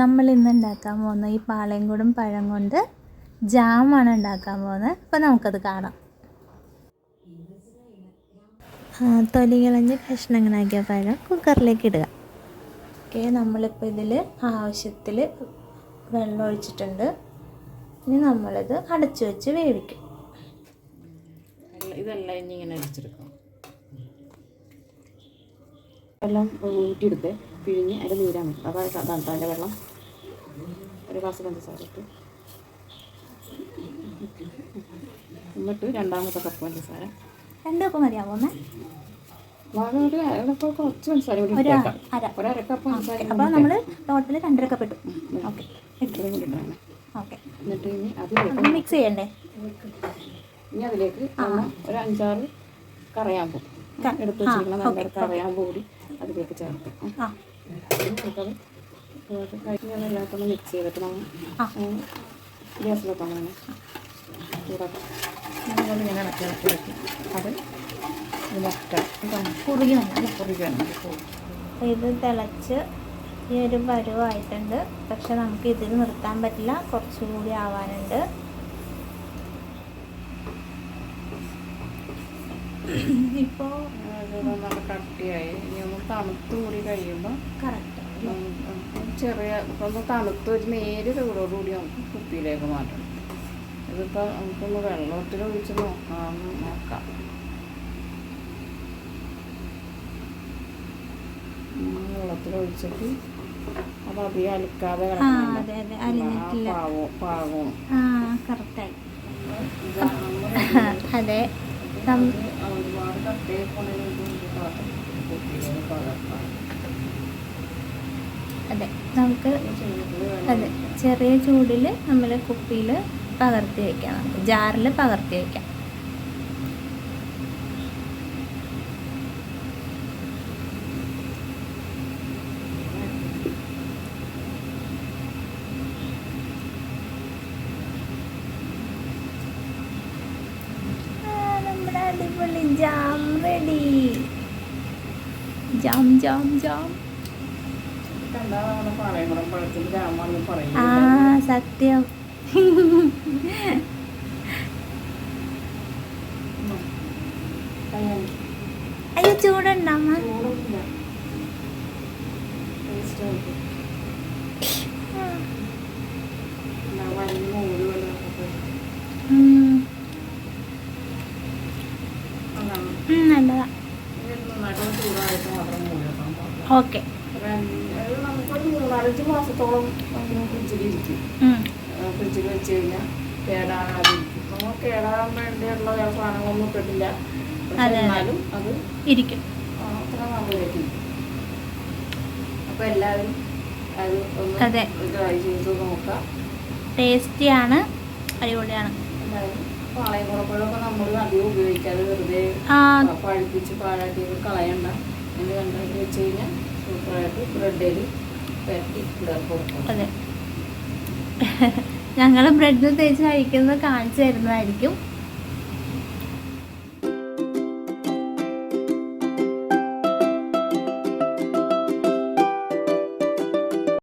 നമ്മൾ ഇന്ന് ഉണ്ടാക്കാൻ പോകുന്ന ഈ പാളയംകൂടും പഴം കൊണ്ട് ജാമാണ് ഉണ്ടാക്കാൻ പോകുന്നത്. അപ്പോൾ നമുക്കത് കാണാം. തൊലി കളഞ്ഞ് കഷ്ണങ്ങളാക്കിയ പഴം കുക്കറിലേക്ക് ഇടുക. ഓക്കെ നമ്മളിപ്പോൾ ഇതിൽ ആവശ്യത്തിൽ വെള്ളം ഒഴിച്ചിട്ടുണ്ട്. ഇനി നമ്മളിത് അടച്ചു വെച്ച് വേവിക്കും. ഇതെല്ലാം ഇനി ഇങ്ങനെ അടിച്ചെടുക്കാം എല്ലാം ഊറ്റിയെടുത്ത്. പിഴിഞ്ഞ് അതിൽ നീരാൻ പറ്റും അപ്പോൾ അതാണ് അതിന്റെ വെള്ളം. ഒരു ഗ്ലാസ് പഞ്ചസാര ഇട്ട്. എന്നിട്ട് രണ്ടാമത്തെ കപ്പ് പഞ്ചസാര. രണ്ട് കപ്പ് മതിയാവും വളരെ ഒരു അരക്കപ്പ് കുറച്ച് പഞ്ചസാര കൂടി ഇട്ടേക്കാം. കപ്പ് പഞ്ചസാര അപ്പോൾ നമ്മൾ ടോട്ടൽ രണ്ടര കപ്പ് ഇട്ടു. ഓക്കെ. ഇത്രയും കൂടി ഓക്കെ. എന്നിട്ട് ഇനി അതിലേക്ക് മിക്സ് ചെയ്യണ്ടേ? ഇനി അതിലേക്ക് ഒരു അഞ്ചാറ് കറയാൻ പോകും എടുത്ത് വെച്ചിട്ടുള്ള നല്ലൊരു കറയാമ്പൂ കൂടി അതിലേക്ക് ചേർക്കാം. നമുക്കത് കഴിഞ്ഞാൽ മിക്സ് ചെയ്തിട്ട് നമ്മൾ ആ. ചൂടാക്കാം. നമ്മൾ ഇങ്ങനെ ഇളക്കി ഇളക്കി ഇളക്കി. അത് കുറുകി ഇത് തിളച്ച് ഈ ഒരു പരുവായിട്ടുണ്ട് പക്ഷെ നമുക്ക് ഇതിൽ നിർത്താൻ പറ്റില്ല. കുറച്ചുകൂടി ആവാനുണ്ട്. ഇപ്പോൾ നല്ല കട്ടിയായി. ഇനി ഒന്ന് തണുത്ത് കൂടി കഴിയുമ്പോൾ ചെറിയ ഇപ്പം തണുത്ത് ഒരു നേര് ചൂടോടുകൂടി നമുക്ക് കുപ്പിയിലേക്ക് മാറ്റണം. ഇതിപ്പോൾ നമുക്കൊന്ന് വെള്ളത്തിൽ ഒഴിച്ച് നോക്കാം. നോക്കാം വെള്ളത്തിൽ ഒഴിച്ചിട്ട് അത് അധികം അലിക്കാതെ അതെ പാകവും പാകവും കറക്റ്റായി. ഒരുപാട് കട്ടയെ കുപ്പിയിലേക്ക് പകർത്താം. അതെ നമുക്ക് അതെ ചെറിയ ചൂടിൽ നമ്മൾ കുപ്പിയിൽ പകർത്തി വയ്ക്കാം നമുക്ക് ജാറിൽ പകർത്തി വയ്ക്കാം അടിപൊളി jam ready. Jam jam jam. ആ സത്യം. അയ്യോ ചൂടുണ്ടാമ നല്ലതാ. ഓക്കെ. നമുക്കൊരു മാസത്തോളം മാസത്തോളം ഫ്രിഡ്ജിലിരിക്കും ഫ്രിഡ്ജിൽ വെച്ച് കഴിഞ്ഞാൽ കേടാകാതിരിക്കും നമ്മൾ കേടാകാൻ വേണ്ടിയുള്ള സാധനങ്ങളൊന്നും ഇട്ടിട്ടില്ല. എന്നാലും അത് ഇരിക്കും. അത്ര നല്ലതായിരിക്കും അപ്പോൾ എല്ലാവരും അത് ഒന്ന്. ട്രൈ ചെയ്ത് നോക്കാം ടേസ്റ്റിയാണ് അടിപൊളിയാണ്. എല്ലാവരും പാളയംകുളപ്പഴമൊക്കെ നമ്മൾ അധികം ഉപയോഗിക്കാതെ വെറുതെ പഴുപ്പിച്ച് പാഴാക്കി കളയണ്ട. എന്ന് കണ്ടെന്ന് വെച്ച് കഴിഞ്ഞാൽ സൂപ്പറായിട്ട് ബ്രെഡിൽ അതെ. ഞങ്ങൾ ബ്രെഡ് തേച്ച് കഴിക്കുന്നത് കാണിച്ചു തരുന്നതായിരിക്കും